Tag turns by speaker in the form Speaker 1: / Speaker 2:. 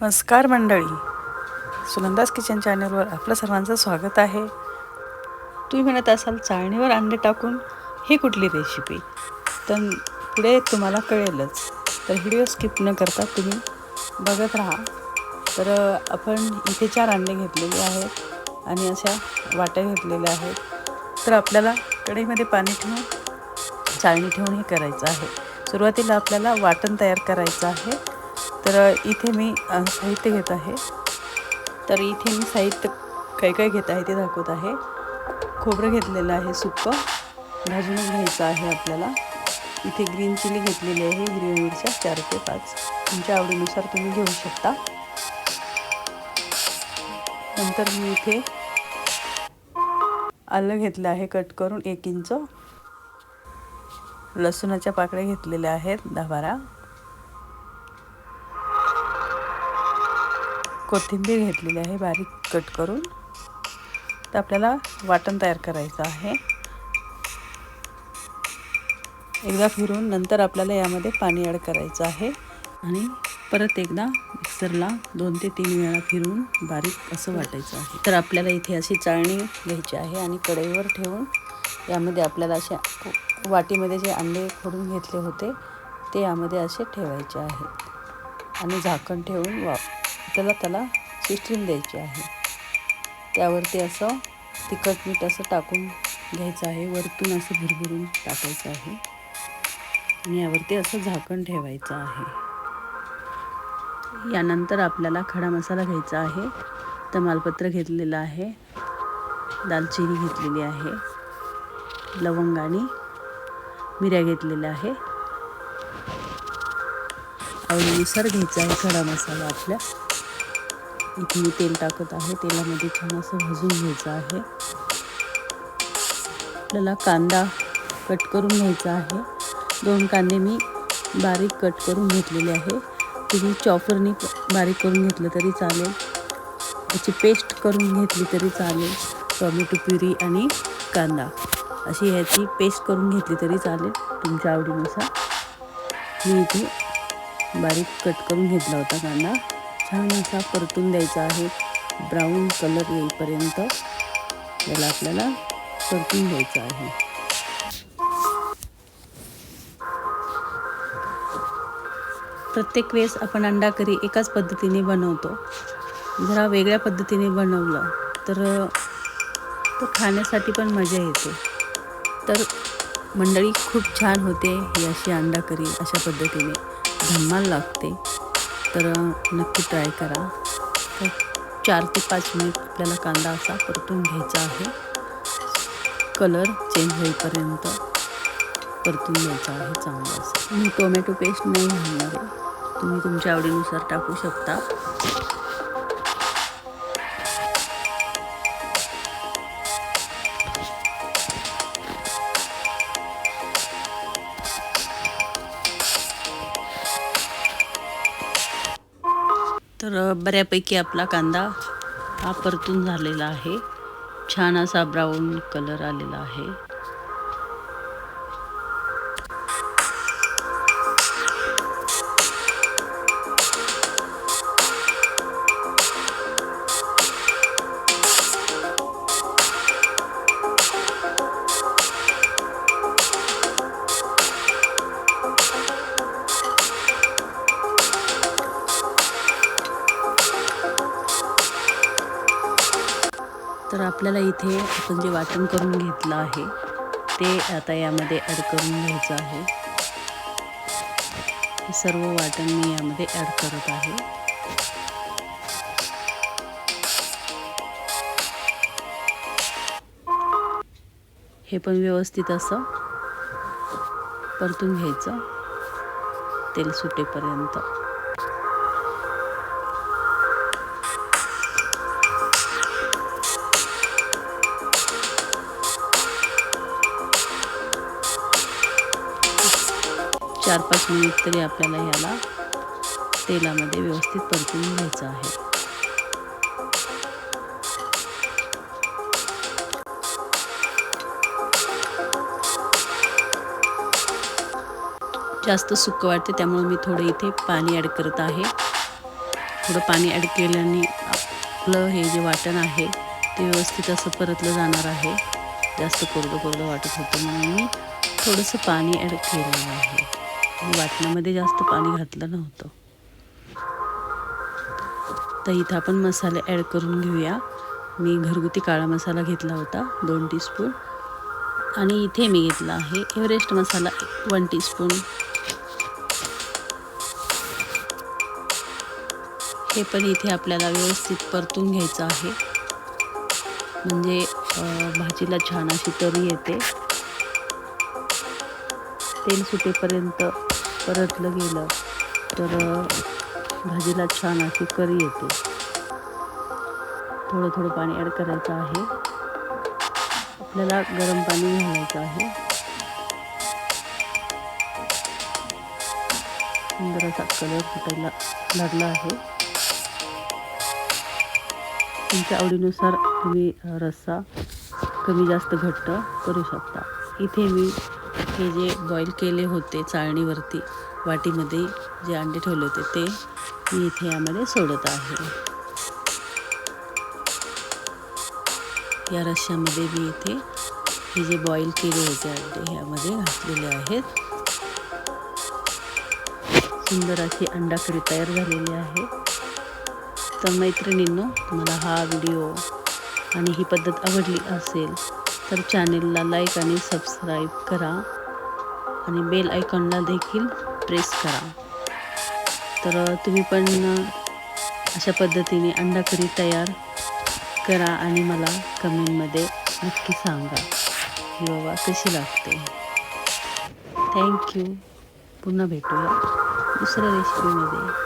Speaker 1: नमस्कार मंडळी. सुनंदास किचन चॅनलवर आपलं सर्वांचं स्वागत आहे. तुम्ही म्हणत असाल चाळणीवर अंडे टाकून ही कुठली रेसिपी तर पुढे तुम्हाला कळेलच. तर व्हिडिओ स्किप न करता तुम्ही बघत राहा. तर आपण इथे चार अंडे घेतलेले आहेत आणि अशा वाट्या घेतलेल्या आहेत. तर आपल्याला कढईमध्ये पाणी ठेवून चाळणी ठेवून हे करायचं आहे. सुरुवातीला आपल्याला वाटण तयार करायचं आहे. तर इथे मी साहित्य घेत आहे. तर इथे मी साहित्य काय काय घेत आहे ते दाखवत आहे. खोबरं घेतलेलं आहे सुक्कं. भाजूनच घ्यायचं आहे आपल्याला. इथे ग्रीन चिली घेतलेली आहे हिरव्या मिरच्या चार ते पाच. तुमच्या आवडीनुसार तुम्ही घेऊ शकता. नंतर मी इथे आलं घेतलं आहे कट करून एक इंच. लसूणाच्या पाकळ्या घेतलेल्या आहेत दहा बारा. कोथिंबीर घेतलेली आहे बारीक कट करून. तर आपल्याला वाटण तयार करायचं आहे. एकदा फिरून नंतर आपल्याला यामध्ये पाणी ॲड करायचं आहे. आणि परत एकदा मिक्सरला दोन ते तीन वेळा फिरून बारीक असं वाटायचं आहे. तर आपल्याला इथे अशी चाळणी घ्यायची आहे आणि कढईवर ठेवून यामध्ये आपल्याला अशा वाटीमध्ये जे अंडे फोडून घेतले होते ते यामध्ये असे ठेवायचे आहेत आणि झाकण ठेवून वा आपल्याला त्याला सिस्टीम द्यायची आहे. त्यावरती असं तिखट मीठ असं टाकून घ्यायचं आहे. वरतून असं भुरभुरून टाकायचं आहे. आणि यावरती असं झाकण ठेवायचं आहे. यानंतर आपल्याला खडा मसाला घ्यायचा आहे. तमालपत्र घेतलेलं आहे. दालचिनी घेतलेली आहे. लवंग आणि मिऱ्या घेतलेल्या आहे. आवडीनुसार घ्यायचा आहे खडा मसाला आपल्या. इथे मी तेल टाकत आहे. तेलामध्ये छान असं भाजून घ्यायचं आहे. आपल्याला कांदा कट करून घ्यायचा आहे. दोन कांदे मी बारीक कट करून घेतलेले आहे. तुम्ही चॉपरनी बारीक करून घेतलं तरी चालेल. याची पेस्ट करून घेतली तरी चालेल. टॉमॅटो प्युरी आणि कांदा. अशी ह्याची पेस्ट करून घेतली तरी चालेल तुमच्या आवडीनुसार. मी इथे बारीक कट करून घेतला होता कांदा. छान असा परतून द्यायचा आहे. ब्राऊन कलर येईपर्यंत याला आपल्याला परतून द्यायचं आहे. प्रत्येक वेळेस आपण अंडा करी एकाच पद्धतीने बनवतो. जरा वेगळ्या पद्धतीने बनवलं तर तो खाण्यासाठी पण मजा येते. तर मंडळी खूप छान होते ही अशी अंडा करी अशा पद्धतीने. धम्माल लागते. तर नक्की ट्राय करा. तर चार ते पाच मिनिट आपल्याला कांदा असा परतून घ्यायचा आहे. कलर चेंज होईपर्यंत परतून घ्यायचा आहे चांगला असं. मी टोमॅटो पेस्ट नाही घालणार आहे. तुम्ही तुमच्या आवडीनुसार टाकू शकता. तर बऱ्यापैकी आपला कांदा हा परतून झालेला आहे. छान असा ब्राऊन कलर आलेला आहे. तर आपल्याला इथे आपण जे वाटण करून घेतलं आहे ते आता यामध्ये ॲड करून घ्यायचं आहे. सर्व वाटण मी यामध्ये ॲड करत आहे. हे पण व्यवस्थित असं परतून घ्यायचं तेल सुटेपर्यंत. चार पाच मिनिट तरी आपल्याला ह्याला तेलामध्ये व्यवस्थित परतून घ्यायचं आहे. जास्त सुकं वाटते त्यामुळे मी थोडं इथे पाणी ॲड करत आहे. थोडं पाणी ॲड केल्याने आपलं हे जे वाटण आहे ते व्यवस्थित असं परतलं जाणार आहे. जास्त कोरडं कोरडं वाटत होतं म्हणून मी थोडंसं पाणी ॲड केलेलं आहे. वाटणामध्ये जास्त पाणी घातलं नव्हतं. तर इथं आपण मसाले ॲड करून घेऊया. मी घरगुती काळा मसाला घेतला होता दोन टीस्पून आणि इथे मी घेतला आहे एव्हरेस्ट मसाला वन टीस्पून हे पण इथे आपल्याला व्यवस्थित परतून घ्यायचं आहे. म्हणजे भाजीला छान अशी तरी येते. तेल सुटेपर्यंत परतलं गेलं तर भाजीला छान अशी करी येते. थोडं थोडं पाणी ॲड करायचं आहे. आपल्याला गरम पाणी घालायचं आहे. सुंदर असा कलर फुटायला लागला आहे. तुमच्या आवडीनुसार तुम्ही रस्सा कमी जास्त घट्ट करू शकता. इथे मी हे जे बॉईल केले होते चाळणीवरती वाटीमध्ये जे अंडे ठेवले होते ते मी इथे यामध्ये सोडत आहे. या रश्श्यामध्ये मी इथे हे जे बॉईल केले होते अंडे ह्यामध्ये घातलेले आहेत. सुंदर अशी अंडाकरी तयार झालेली आहे. तर मैत्रिणींनो तुम्हाला हा व्हिडिओ आणि ही पद्धत आवडली असेल तर चॅनेलला लाईक आणि सबस्क्राईब करा. आणि बेल आयकॉनला देखील प्रेस करा. तर तुम्ही पण अशा पद्धतीने अंडा करी तयार करा आणि मला कमेंटमध्ये नक्की सांगा की बाबा कशी लागते. थँक्यू पुन्हा भेटूया दुसऱ्या रेसिपीमध्ये